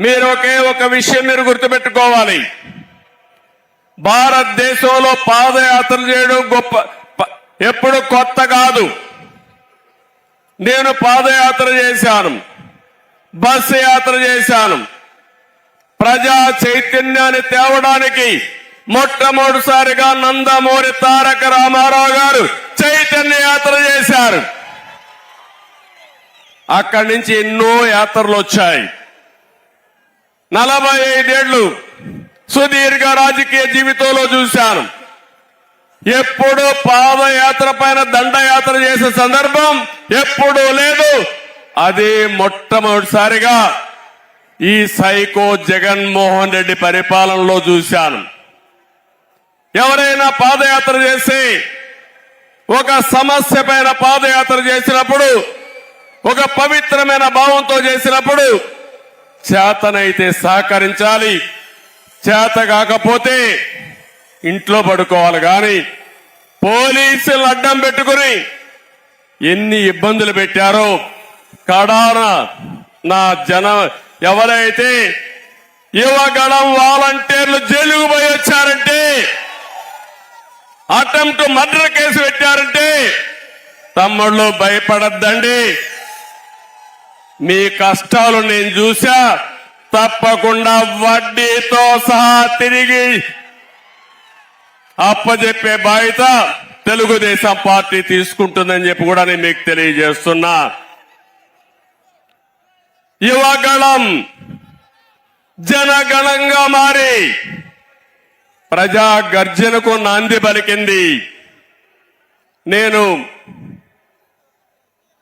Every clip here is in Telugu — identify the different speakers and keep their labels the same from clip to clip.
Speaker 1: మీరు ఒకే ఒక విషయం మీరు గుర్తుపెట్టుకోవాలి. భారతదేశంలో పాదయాత్ర చేయడం గొప్ప ప- ఎప్పుడు కొత్త కాదు. నేను పాదయాత్ర చేశాను. బస్సు యాత్ర చేశాను. ప్రజా చైతన్యాన్ని తేవడానికి మొట్టమొదటిసారిగా నందమూరి తారక రామారావు గారు చైతన్య యాత్ర చేశారు. అక్కడి నుంచి ఎన్నో యాత్రలు వచ్చాయి. నలభై ఐదేళ్ళు సుదీర్ఘ రాజకీయ జీవితంలో చూశాను. ఎప్పుడు పాదయాత్ర పైన దండయాత్ర చేసే సందర్భం ఎప్పుడూ లేదు. అది మొట్టమొదటిసారిగా ఈ సైకో జగన్మోహన్ రెడ్డి పరిపాలనలో చూశాను. ఎవరైనా పాదయాత్ర చేసి ఒక సమస్య పైన పాదయాత్ర చేసినప్పుడు ఒక పవిత్రమైన భావంతో చేసినప్పుడు చేతనైతే సహకరించాలి. చేత కాకపోతే ఇంట్లో పడుకోవాలి కానీ పోలీసులు అడ్డం పెట్టుకుని ఎన్ని ఇబ్బందులు పెట్టారో కడాన నా జన ఎవరైతే యువగణం వాలంటీర్లు జైలుకు పోయి వచ్చారంటే అటెంప్ట్ మర్డర్ కేసు పెట్టారంటే తమ్ముళ్ళు భయపడద్దండి. మీ కష్టాలు నేను చూసా తప్పకుండా వడ్డీతో సహా తిరిగి అప్పజెప్పే బాధ్యత తెలుగుదేశం పార్టీ తీసుకుంటుందని చెప్పి కూడా నేను మీకు తెలియజేస్తున్నా. యువగణం జనగణంగా మారి ప్రజా గర్జనకు నాంది పలికింది. నేను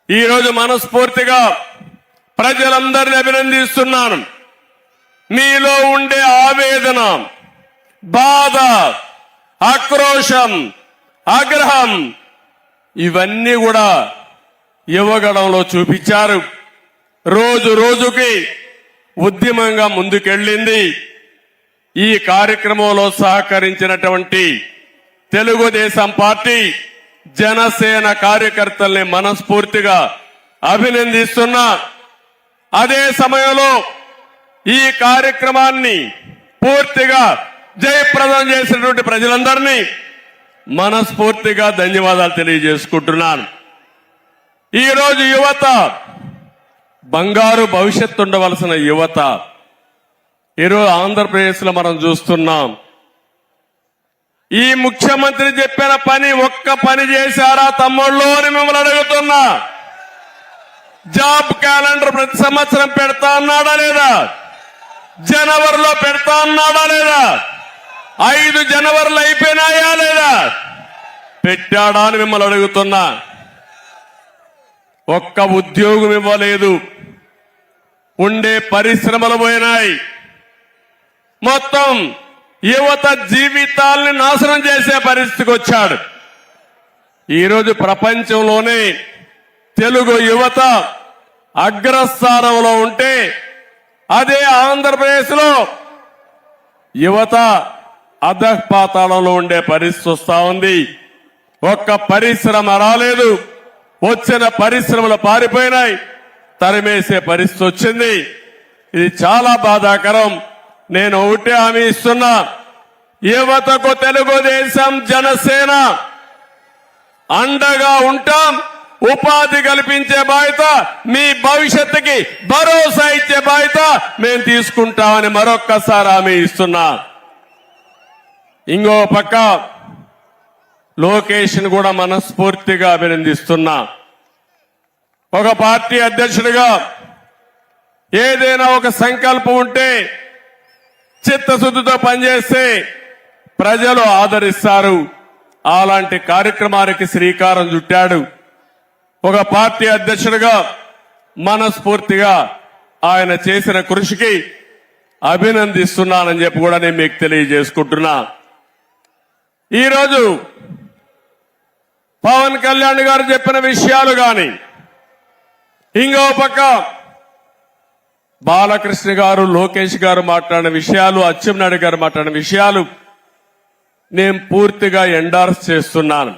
Speaker 1: ఈరోజు మనస్ఫూర్తిగా ప్రజలందరిని అభినందిస్తున్నాను. మీలో ఉండే ఆవేదన బాధ ఆక్రోశం ఆగ్రహం ఇవన్నీ కూడా యువగడంలో చూపించారు. రోజు రోజుకి ఉద్యమంగా ముందుకెళ్ళింది. ఈ కార్యక్రమంలో సహకరించినటువంటి తెలుగుదేశం పార్టీ జనసేన కార్యకర్తల్ని మనస్ఫూర్తిగా అభినందిస్తున్నా. అదే సమయంలో ఈ కార్యక్రమాన్ని పూర్తిగా జయప్రదం చేసినటువంటి ప్రజలందరినీ మనస్ఫూర్తిగా ధన్యవాదాలు తెలియజేసుకుంటున్నాను. ఈరోజు యువత బంగారు భవిష్యత్తు ఉండవలసిన యువత ఈరోజు ఆంధ్రప్రదేశ్లో మనం చూస్తున్నాం. ఈ ముఖ్యమంత్రి చెప్పిన పని ఒక్క పని చేశారా తమ్ముళ్ళు అని మిమ్మల్ని అడుగుతున్నా. జాబ్ క్యాలెండర్ ప్రతి సంవత్సరం పెడతా అన్నాడా లేదా? జనవరిలో పెడతా అన్నాడా లేదా? ఐదు జనవరిలు అయిపోయినాయా లేదా? పెట్టాడా అని మిమ్మల్ని అడుగుతున్నా. ఒక్క ఉద్యోగం ఇవ్వలేదు. ఉండే పరిశ్రమలు పోయినాయి. మొత్తం యువత జీవితాల్ని నాశనం చేసే పరిస్థితికి వచ్చాడు. ఈరోజు ప్రపంచంలోనే తెలుగు యువత అగ్రస్థానంలో ఉంటే అదే ఆంధ్రప్రదేశ్లో యువత అధపాతాళంలో ఉండే పరిస్థితి వస్తా ఉంది. ఒక్క పరిశ్రమ రాలేదు. వచ్చిన పరిశ్రమలు పారిపోయినాయి. తరిమేసే పరిస్థితి వచ్చింది. ఇది చాలా బాధాకరం. నేను ఒకటే హామీ ఇస్తున్నా. యువతకు తెలుగుదేశం జనసేన అండగా ఉంటాం. ఉపాధి కల్పించే బాధ్యత మీ భవిష్యత్తుకి భరోసా ఇచ్చే బాధ్యత మేము తీసుకుంటామని మరొక్కసారి హామీ ఇస్తున్నా. ఇంకో పక్క లోకేష్ కూడా మనస్ఫూర్తిగా అభినందిస్తున్నా. ఒక పార్టీ అధ్యక్షుడిగా ఏదైనా ఒక సంకల్పం ఉంటే చిత్తశుద్ధితో పనిచేస్తే ప్రజలు ఆదరిస్తారు. అలాంటి కార్యక్రమానికి శ్రీకారం చుట్టాడు. ఒక పార్టీ అధ్యక్షుడిగా మనస్ఫూర్తిగా ఆయన చేసిన కృషికి అభినందిస్తున్నానని చెప్పి కూడా నేను మీకు తెలియజేసుకుంటున్నా. ఈరోజు పవన్ కళ్యాణ్ గారు చెప్పిన విషయాలు గాని ఇంకో పక్క బాలకృష్ణ గారు లోకేష్ గారు మాట్లాడిన విషయాలు అచ్చెన్నాయుడు గారు మాట్లాడిన విషయాలు నేను పూర్తిగా ఎండార్స్ చేస్తున్నాను.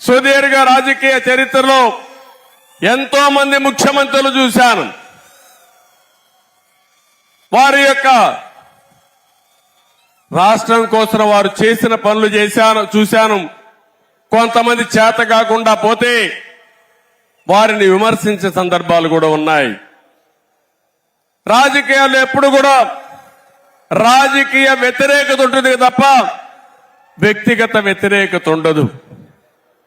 Speaker 1: సుదీర్ఘ రాజకీయ చరిత్రలో ఎంతో మంది ముఖ్యమంత్రులు చూశాను. వారి యొక్క రాష్ట్రం కోసం వారు చేసిన పనులు చేశాను చూశాను. కొంతమంది చేత కాకుండా పోతే వారిని విమర్శించే సందర్భాలు కూడా ఉన్నాయి. రాజకీయాలు ఎప్పుడు కూడా రాజకీయ వ్యతిరేకత ఉంటుంది తప్ప వ్యక్తిగత వ్యతిరేకత ఉండదు.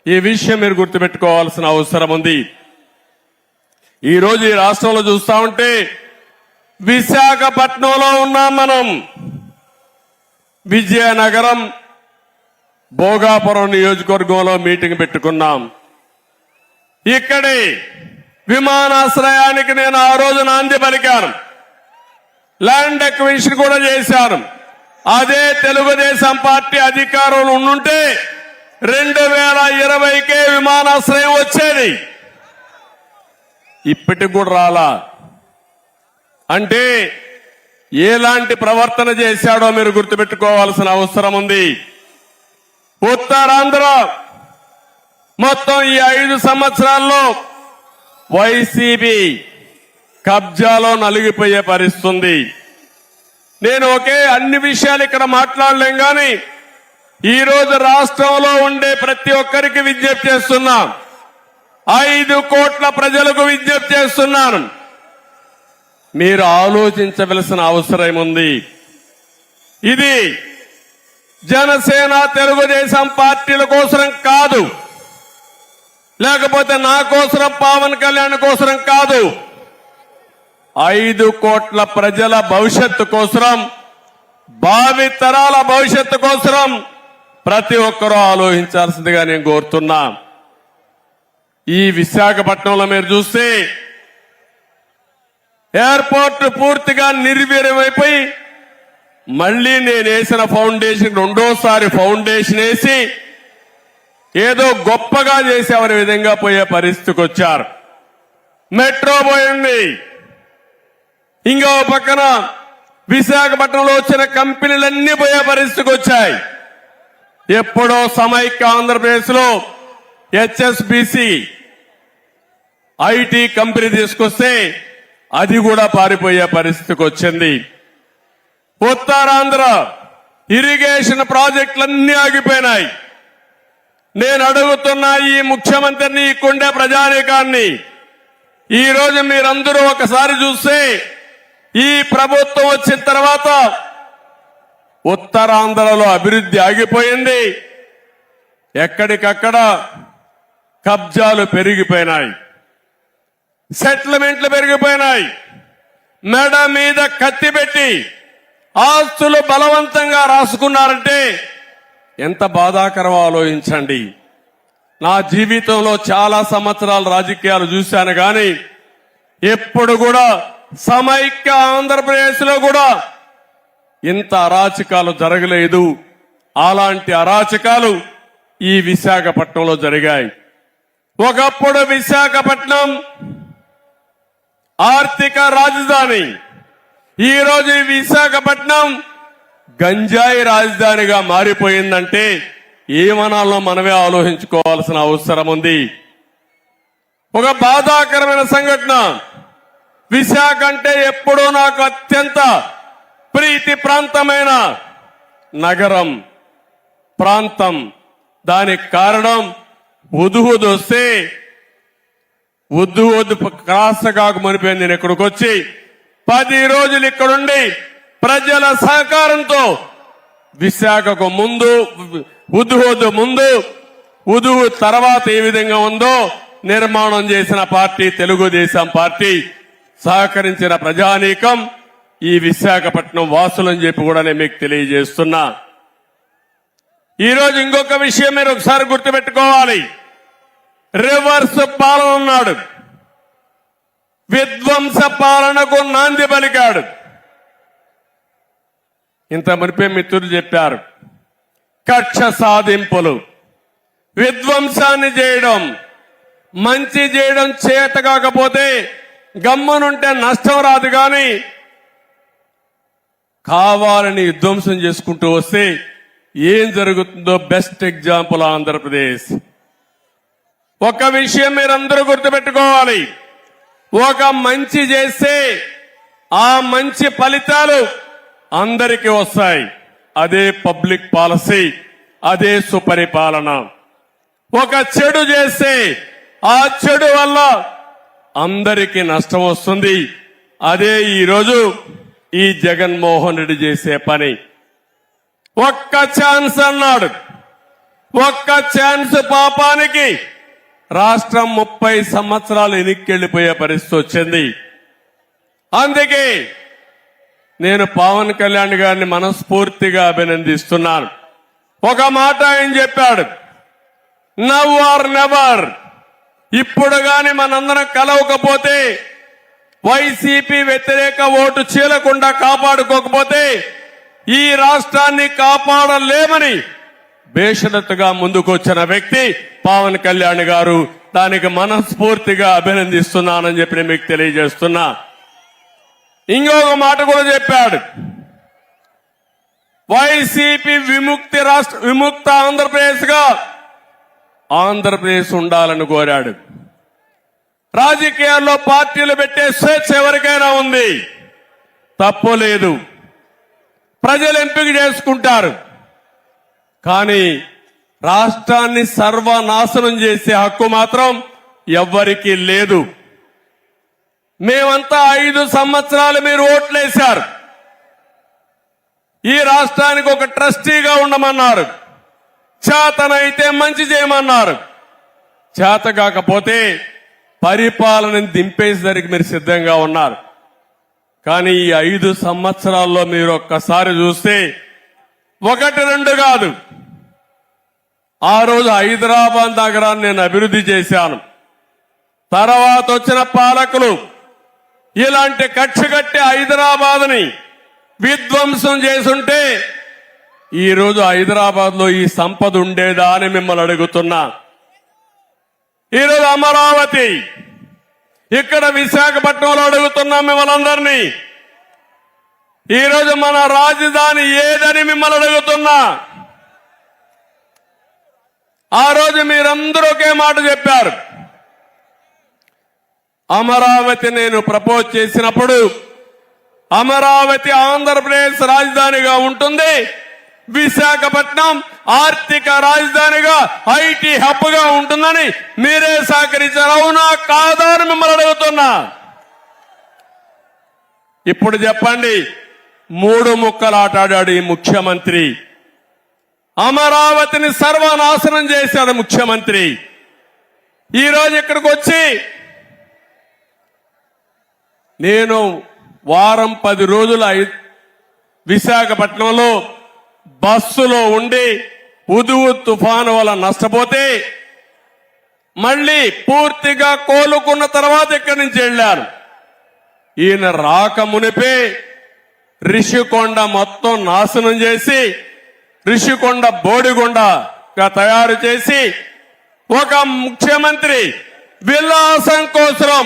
Speaker 1: ఈ విషయం మీరు గుర్తుపెట్టుకోవాల్సిన అవసరం ఉంది. ఈరోజు ఈ రాష్ట్రంలో చూస్తా ఉంటే విశాఖపట్నంలో ఉన్నాం మనం. విజయనగరం భోగాపురం నియోజకవర్గంలో మీటింగ్ పెట్టుకున్నాం. ఇక్కడే విమానాశ్రయానికి నేను ఆ రోజు నాంది పలికాను. ల్యాండ్ ఎక్విషన్ కూడా చేశాను. అదే తెలుగుదేశం పార్టీ అధికారంలో ఉండుంటే రెండు వేల ఇరవైకే విమానాశ్రయం వచ్చేది. ఇప్పటికి కూడా రాలా. అంటే ఎలాంటి ప్రవర్తన చేశాడో మీరు గుర్తుపెట్టుకోవాల్సిన అవసరం ఉంది. ఉత్తరాంధ్ర మొత్తం ఈ ఐదు సంవత్సరాల్లో వైసీపీ కబ్జాలో నలిగిపోయే పరిస్థితుంది నేను ఒకే అన్ని విషయాలు ఇక్కడ మాట్లాడలేం కానీ ఈరోజు రాష్ట్రంలో ఉండే ప్రతి ఒక్కరికి విజ్ఞప్తి చేస్తున్నాం. ఐదు కోట్ల ప్రజలకు విజ్ఞప్తి చేస్తున్నాను. మీరు ఆలోచించవలసిన అవసరం ఉంది. ఇది జనసేన తెలుగుదేశం పార్టీల కోసం కాదు. లేకపోతే నా కోసరం పవన్ కళ్యాణ్ కోసరం కాదు. ఐదు కోట్ల ప్రజల భవిష్యత్తు కోసరం భావి తరాల భవిష్యత్తు కోసరం ప్రతి ఒక్కరూ ఆలోచించాల్సిందిగా నేను కోరుతున్నా. ఈ విశాఖపట్నంలో మీరు చూస్తే ఎయిర్పోర్ట్ పూర్తిగా నిర్వీర్యమైపోయి మళ్ళీ నేను వేసిన ఫౌండేషన్ రెండోసారి ఫౌండేషన్ వేసి ఏదో గొప్పగా చేసేవారి విధంగా పోయే పరిస్థితికి వచ్చారు. మెట్రో పోయింది. ఇంకో పక్కన విశాఖపట్నంలో వచ్చిన కంపెనీలన్నీ పోయే పరిస్థితికి వచ్చాయి. ఎప్పుడో సమైక్య ఆంధ్రప్రదేశ్లో హెచ్ఎస్బిసి ఐటీ కంపెనీ తీసుకొస్తే అది కూడా పారిపోయే పరిస్థితికి వచ్చింది. ఉత్తరాంధ్ర ఇరిగేషన్ ప్రాజెక్టులన్నీ ఆగిపోయినాయి. నేను అడుగుతున్న ఈ ముఖ్యమంత్రిని ఇక్కడుండే ప్రజానీకాన్ని ఈ రోజు మీరందరూ ఒకసారి చూస్తే ఈ ప్రభుత్వం వచ్చిన తర్వాత ఉత్తరాంధ్రలో అభివృద్ధి ఆగిపోయింది. ఎక్కడికక్కడ కబ్జాలు పెరిగిపోయినాయి. సెటిల్మెంట్లు పెరిగిపోయినాయి. మెడ మీద కత్తి పెట్టి ఆస్తులు బలవంతంగా రాసుకున్నారంటే ఎంత బాధాకరం ఆలోచించండి. నా జీవితంలో చాలా సంవత్సరాలు రాజకీయాలు చూశాను కానీ ఎప్పుడు కూడా సమైక్య ఆంధ్రప్రదేశ్లో కూడా ఇంత అరాచకాలు జరగలేదు. అలాంటి అరాచకాలు ఈ విశాఖపట్నంలో జరిగాయి. ఒకప్పుడు విశాఖపట్నం ఆర్థిక రాజధాని. ఈరోజు విశాఖపట్నం గంజాయి రాజధానిగా మారిపోయిందంటే ఏమనాలో మనమే ఆలోచించుకోవాల్సిన అవసరం ఉంది. ఒక బాధాకరమైన సంఘటన. విశాఖ అంటే ఎప్పుడూ నాకు అత్యంత ప్రీతి ప్రాంతమైన నగరం ప్రాంతం. దానికి కారణం ఉదుహుదు వస్తే ఉద్దు వద్దు కాస్త కాకు నేను ఇక్కడికి వచ్చి పది రోజులు ఇక్కడుండి ప్రజల సహకారంతో విశాఖకు ముందు ఉదుహోదు ముందు ఉదుహు తర్వాత ఏ విధంగా ఉందో నిర్మాణం చేసిన పార్టీ తెలుగుదేశం పార్టీ సహకరించిన ప్రజానీకం. ఈ విశాఖపట్నం వాసులని చెప్పి కూడా నేను మీకు తెలియజేస్తున్నా. ఈ రోజు ఇంకొక విషయం మీరు ఒకసారి గుర్తుపెట్టుకోవాలి. రివర్స్ పాలన ఉన్నాడు విధ్వంస పాలనకు నాంది పలికాడు. ఇంత మునిపే మిత్రులు చెప్పారు కక్ష సాధింపులు విధ్వంసాన్ని చేయడం మంచి చేయడం చేత కాకపోతే గమ్మనుంటే నష్టం రాదు కానీ కావాలని విధ్వంసం చేసుకుంటూ వస్తే ఏం జరుగుతుందో బెస్ట్ ఎగ్జాంపుల్ ఆంధ్రప్రదేశ్. ఒక విషయం మీరందరూ గుర్తుపెట్టుకోవాలి. ఒక మంచి చేస్తే ఆ మంచి ఫలితాలు అందరికీ వస్తాయి. అదే పబ్లిక్ పాలసీ అదే సుపరిపాలన. ఒక చెడు చేస్తే ఆ చెడు వల్ల అందరికీ నష్టం వస్తుంది. అదే ఈరోజు ఈ జగన్మోహన్ రెడ్డి చేసే పని. ఒక్క ఛాన్స్ అన్నాడు. ఒక్క ఛాన్స్ పాపానికి. రాష్ట్రం ముప్పై సంవత్సరాలు వెనక్కెళ్ళిపోయే పరిస్థితి వచ్చింది. అందుకే నేను పవన్ కళ్యాణ్ గారిని మనస్ఫూర్తిగా అభినందిస్తున్నాను. ఒక మాట ఆయన చెప్పాడు. Now or never. ఇప్పుడు గాని మనందరం కలవకపోతే వైసీపీ వ్యతిరేక ఓటు చీలకుండా కాపాడుకోకపోతే ఈ రాష్ట్రాన్ని కాపాడలేమని బేషరతుగా ముందుకొచ్చిన వ్యక్తి పవన్ కళ్యాణ్ గారు. దానికి మనస్ఫూర్తిగా అభినందిస్తున్నానని చెప్పి నేను మీకు తెలియజేస్తున్నా. ఇంకొక మాట కూడా చెప్పాడు. వైసీపీ విముక్తి రాష్ట్ర విముక్త ఆంధ్రప్రదేశ్గా ఆంధ్రప్రదేశ్ ఉండాలని కోరాడు. రాజకీయాల్లో పార్టీలు పెట్టే స్వేచ్ఛ ఎవరికైనా ఉంది? తప్పు లేదు. ప్రజలు ఎంపిక చేసుకుంటారు. కానీ రాష్ట్రాన్ని సర్వనాశనం చేసే హక్కు మాత్రం ఎవ్వరికీ లేదు. మేమంతా ఐదు సంవత్సరాలు మీరు ఓట్లేశారు. ఈ రాష్ట్రానికి ఒక ట్రస్టీగా ఉండమన్నారు. చేతనైతే మంచి చేయమన్నారు. చేత కాకపోతే పరిపాలనని దింపేసరికి మీరు సిద్ధంగా ఉన్నారు. కానీ ఈ ఐదు సంవత్సరాల్లో మీరు ఒక్కసారి చూస్తే ఒకటి రెండు కాదు. ఆ రోజు హైదరాబాద్ నగరాన్ని నేను అభివృద్ధి చేశాను. తర్వాత వచ్చిన పాలకులు ఇలాంటి కక్ష కట్టి హైదరాబాద్ని విధ్వంసం చేసుంటే ఈరోజు హైదరాబాద్లో హైదరాబాద్లో ఈ సంపద ఉండేదా అని మిమ్మల్ని అడుగుతున్నా. ఈరోజు అమరావతి. ఇక్కడ విశాఖపట్నంలో అడుగుతున్నాం మిమ్మల్ని అందరినీ. ఈరోజు మన రాజధాని ఏదని మిమ్మల్ని అడుగుతున్నా. ఆ రోజు మీరందరూ ఒకే మాట చెప్పారు. అమరావతి నేను ప్రపోజ్ చేసినప్పుడు అమరావతి ఆంధ్రప్రదేశ్ రాజధానిగా ఉంటుంది. విశాఖపట్నం ఆర్థిక రాజధానిగా ఐటీ హబ్గా ఉంటుందని మీరే సహకరించారు అవునా కాదా అని మిమ్మల్ని అడుగుతున్నా. ఇప్పుడు చెప్పండి మూడు ముక్కలు ఆటాడాడు ఈ ముఖ్యమంత్రి. అమరావతిని సర్వనాశనం చేశాడు ముఖ్యమంత్రి. ఈ రోజు ఇక్కడికి వచ్చి నేను వారం పది రోజులు ఐ- విశాఖపట్నంలో బస్సులో ఉండి ఉదువు తుఫాను వల్ల నష్టపోతే మళ్ళీ పూర్తిగా కోలుకున్న తర్వాత ఇక్కడి నుంచి వెళ్ళారు? ఈయన రాక మునిపే రిషికొండ మొత్తం నాశనం చేసి రిషికొండ బోడిగొండగా తయారు చేసి ఒక ముఖ్యమంత్రి విలాసం కోసం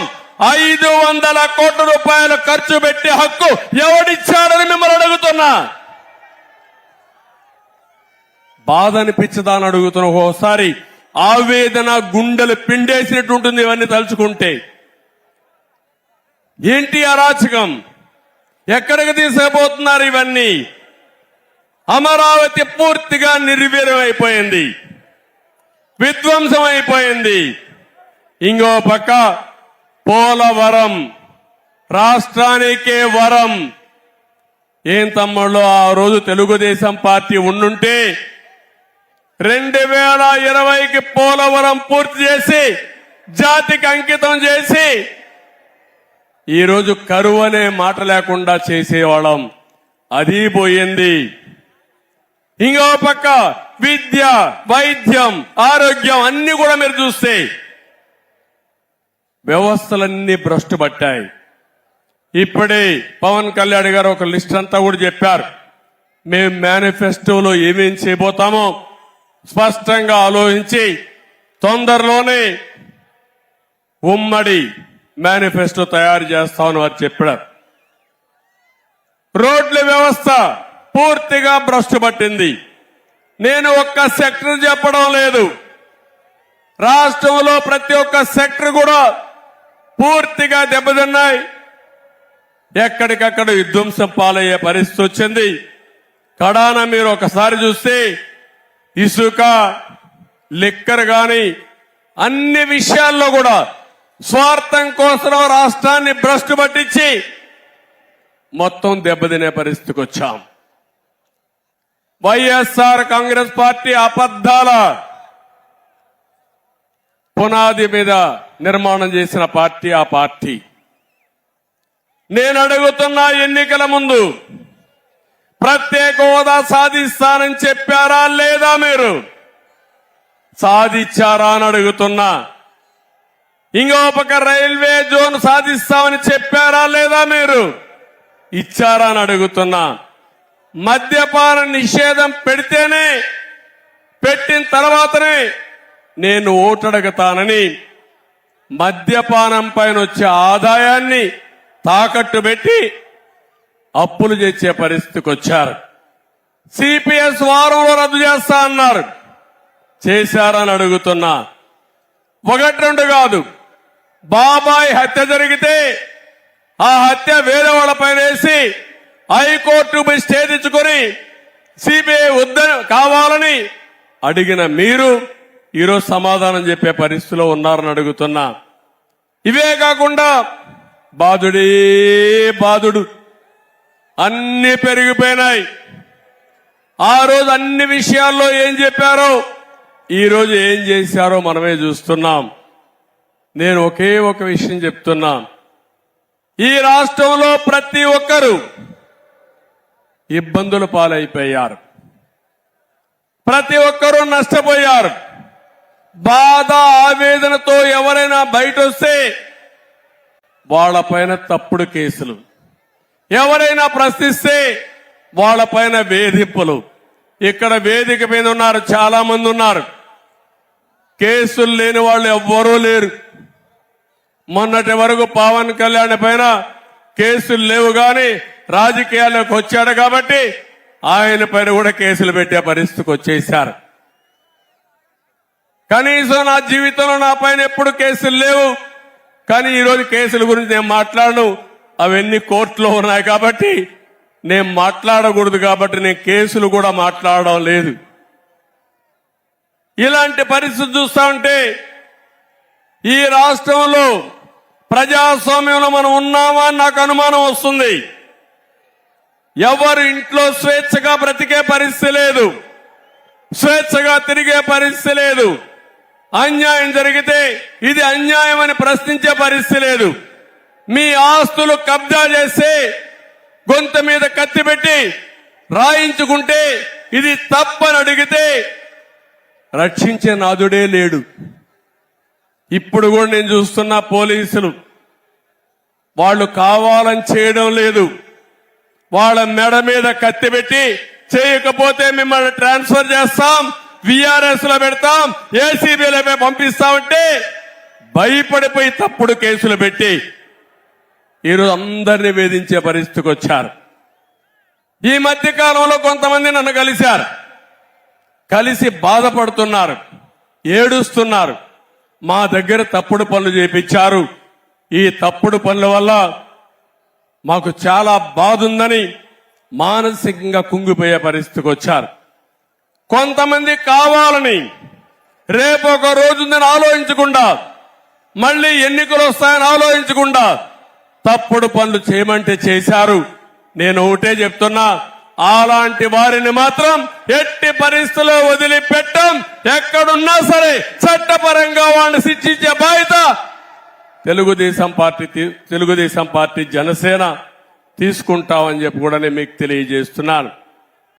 Speaker 1: ఐదు వందల కోట్ల రూపాయలు ఖర్చు పెట్టే హక్కు ఎవడిచ్చాడని మిమ్మల్ని అడుగుతున్నా? బాధ అనిపించదా అని అడుగుతున్నా ఒకసారి ఆవేదన గుండెలు పిండేసినట్టు ఉంటుంది ఇవన్నీ తలుచుకుంటే. ఏంటి అరాచకం ఎక్కడికి తీసుకుపోతున్నారు ఇవన్నీ? అమరావతి పూర్తిగా నిర్వీర్యమైపోయింది. విధ్వంసం అయిపోయింది ఇంకో పక్క పోలవరం రాష్ట్రానికే వరం. ఏం తమ్ముళ్ళు ఆ రోజు తెలుగుదేశం పార్టీ ఉండుంటే రెండు వేల ఇరవైకి పోలవరం పూర్తి చేసి జాతికి అంకితం చేసి ఈరోజు కరువు అనే మాట లేకుండా చేసేవాళ్ళం. అది పోయింది. ఇంకో పక్క విద్య వైద్యం ఆరోగ్యం అన్ని కూడా మీరు చూస్తే వ్యవస్థలన్నీ భ్రష్టు పట్టాయి. ఇప్పుడే పవన్ కళ్యాణ్ గారు ఒక లిస్ట్ అంతా కూడా చెప్పారు. మేము మేనిఫెస్టోలో ఏమేం చేయబోతామో స్పష్టంగా ఆలోచించి తొందరలోనే ఉమ్మడి మేనిఫెస్టో తయారు చేస్తామని వారు చెప్పారు రోడ్ల వ్యవస్థ పూర్తిగా భ్రష్టు పట్టింది. నేను ఒక్క సెక్టర్ చెప్పడం లేదు. రాష్ట్రంలో ప్రతి ఒక్క సెక్టర్ కూడా పూర్తిగా దెబ్బతిన్నాయి. ఎక్కడికక్కడ విధ్వంసం పాలయ్యే పరిస్థితి వచ్చింది. కడాన మీరు ఒకసారి చూస్తే ఇసుక లిక్కర్ కానీ అన్ని విషయాల్లో కూడా స్వార్థం కోసం రాష్ట్రాన్ని భ్రష్టు పట్టించి మొత్తం దెబ్బతినే పరిస్థితికి వచ్చాం. వైఎస్ఆర్ కాంగ్రెస్ పార్టీ అబద్ధాల పునాది మీద నిర్మాణం చేసిన పార్టీ ఆ పార్టీ. నేను అడుగుతున్న ఎన్నికల ముందు ప్రత్యేక హోదా సాధిస్తానని చెప్పారా లేదా మీరు? సాధించారా అని అడుగుతున్నా. ఇంకో పక్క రైల్వే జోన్ సాధిస్తామని చెప్పారా లేదా మీరు? ఇచ్చారా అని అడుగుతున్నా. మద్యపాన నిషేధం పెడితేనే పెట్టిన తర్వాతనే నేను ఓటడగతానని మద్యపానం పైన వచ్చే ఆదాయాన్ని తాకట్టు పెట్టి అప్పులు చేసే పరిస్థితికి వచ్చారు. సిపిఎస్ వారంలో రద్దు చేస్తా అన్నారు. చేశారని అడుగుతున్నా. ఒకటి రెండు కాదు. బాబాయ్ హత్య జరిగితే ఆ హత్య వేరే వాళ్ళపైన వేసి హైకోర్టు పోయి స్టే సిబిఐ వద్దని కావాలని అడిగిన మీరు ఈరోజు సమాధానం చెప్పే పరిస్థితిలో ఉన్నారని అడుగుతున్నా. ఇవే కాకుండా బాధుడే బాధుడు అన్ని పెరిగిపోయినాయి. ఆ రోజు అన్ని విషయాల్లో ఏం చెప్పారో ఈరోజు ఏం చేశారో మనమే చూస్తున్నాం. నేను ఒకే ఒక విషయం చెప్తున్నా. ఈ రాష్ట్రంలో ప్రతి ఒక్కరూ ఇబ్బందుల పాలైపోయారు. ప్రతి ఒక్కరూ నష్టపోయారు. బాధ ఆవేదనతో ఎవరైనా బయట వస్తే వాళ్ళపైన తప్పుడు కేసులు. ఎవరైనా ప్రశ్నిస్తే వాళ్ళపైన వేధింపులు. ఇక్కడ వేదిక మీద ఉన్నారు చాలా మంది ఉన్నారు. కేసులు లేని వాళ్ళు ఎవ్వరూ లేరు. మొన్నటి వరకు పవన్ కళ్యాణ్ పైన కేసులు లేవు కానీ రాజకీయాల్లోకి వచ్చాడు కాబట్టి ఆయన పైన కూడా కేసులు పెట్టే పరిస్థితికి వచ్చేశారు. కనీసం నా జీవితంలో నా పైన ఎప్పుడు కేసులు లేవు. కానీ ఈరోజు కేసుల గురించి నేను మాట్లాడను. అవన్నీ కోర్టులో ఉన్నాయి కాబట్టి నేను మాట్లాడకూడదు కాబట్టి నేను కేసులు కూడా మాట్లాడడం లేదు. ఇలాంటి పరిస్థితి చూస్తా ఉంటే ఈ రాష్ట్రంలో ప్రజాస్వామ్యంలో మనం ఉన్నామా అని నాకు అనుమానం వస్తుంది. ఎవరు ఇంట్లో స్వేచ్ఛగా బ్రతికే పరిస్థితి లేదు. స్వేచ్ఛగా తిరిగే పరిస్థితి లేదు. అన్యాయం జరిగితే ఇది అన్యాయం అని ప్రశ్నించే పరిస్థితి లేదు. మీ ఆస్తులు కబ్జా చేస్తే గొంత మీద కత్తి పెట్టి రాయించుకుంటే ఇది తప్పని అడిగితే రక్షించే నాదుడే లేడు. ఇప్పుడు కూడా నేను చూస్తున్న పోలీసులు వాళ్ళు కావాలని చేయడం లేదు. వాళ్ళ మెడ మీద కత్తి పెట్టి చేయకపోతే మిమ్మల్ని ట్రాన్స్ఫర్ చేస్తాం విఆర్ఎస్లో పెడతాం ఏసీబీలో పంపిస్తామంటే భయపడిపోయి తప్పుడు కేసులు పెట్టి ఈరోజు అందరిని వేధించే పరిస్థితికి వచ్చారు. ఈ మధ్య కాలంలో కొంతమంది నన్ను కలిశారు. కలిసి బాధపడుతున్నారు ఏడుస్తున్నారు. మా దగ్గర తప్పుడు పనులు చేపించారు. ఈ తప్పుడు పనుల వల్ల మాకు చాలా బాధ ఉందని మానసికంగా కుంగిపోయే పరిస్థితికి వచ్చారు. కొంతమంది కావాలని రేపు ఒక రోజు ఉందని ఆలోచించకుండా మళ్ళీ ఎన్నికలు వస్తాయని ఆలోచించకుండా తప్పుడు పనులు చేయమంటే చేశారు. నేను ఒకటే చెప్తున్నా అలాంటి వారిని మాత్రం ఎట్టి పరిస్థితుల్లో వదిలిపెట్టం. ఎక్కడున్నా సరే చట్టపరంగా వాళ్ళని శిక్షించే బాధ్యత తెలుగుదేశం పార్టీ తెలుగుదేశం పార్టీ జనసేన తీసుకుంటామని చెప్పి కూడా నేను మీకు తెలియజేస్తున్నాను.